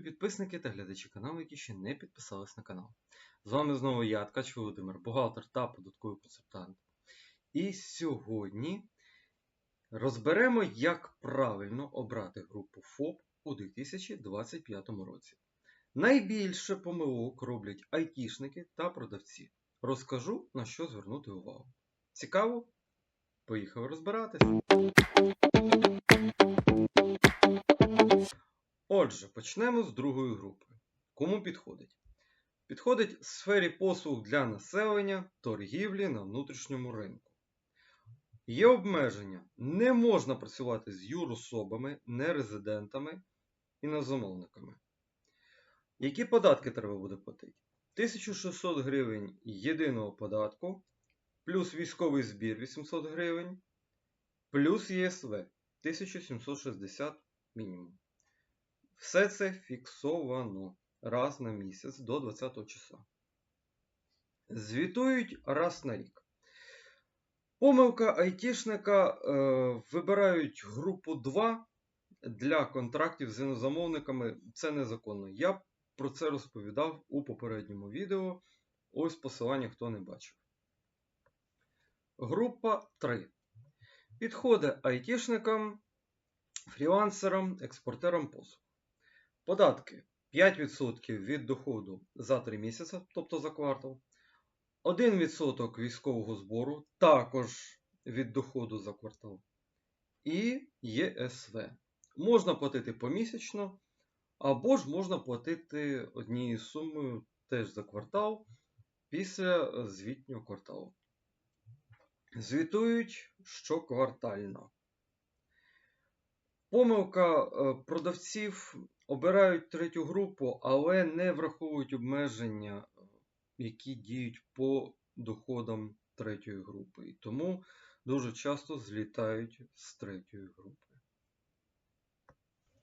підписники та глядачі каналу, які ще не підписались на канал. З вами знову я, Ткач Володимир, бухгалтер та податковий консультант. І сьогодні розберемо, як правильно обрати групу ФОП у 2025 році. Найбільше помилок роблять айтішники та продавці. Розкажу, на що звернути увагу. Цікаво? Поїхали розбиратися. Отже, почнемо з другої групи. Кому підходить? Підходить в сфері послуг для населення, торгівлі на внутрішньому ринку. Є обмеження. Не можна працювати з юрособами, нерезидентами і назамовниками. Які податки треба буде платити? 1600 гривень єдиного податку, плюс військовий збір 800 гривень, плюс ЄСВ 1760 мінімум. Все це фіксовано раз на місяць до 20 числа. Звітують раз на рік. Помилка айтішника е, вибирають групу 2 для контрактів з інозамовниками. Це незаконно. Я про це розповідав у попередньому відео. Ось посилання, хто не бачив. Група 3. Підходить айтішникам, фрілансерам, експортерам послуг. Податки 5% від доходу за 3 місяці, тобто за квартал. 1% військового збору також від доходу за квартал. І ЄСВ. Можна платити помісячно, або ж можна платити однією сумою теж за квартал після звітнього кварталу. Звітують щоквартально. Помилка е, продавців обирають третю групу, але не враховують обмеження, які діють по доходам третьої групи. І тому дуже часто злітають з третьої групи.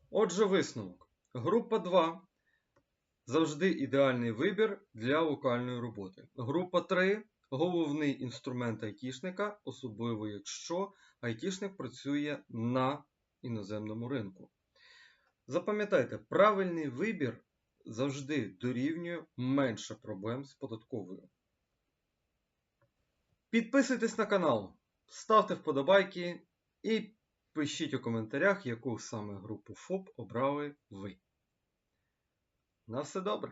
Отже, висновок. Група 2 завжди ідеальний вибір для локальної роботи. Група 3 головний інструмент айтішника, особливо якщо айтішник працює на іноземному ринку. Запам'ятайте, правильний вибір завжди дорівнює менше проблем з податковою. Підписуйтесь на канал, ставте вподобайки і пишіть у коментарях, яку саме групу ФОП обрали ви. На все добре!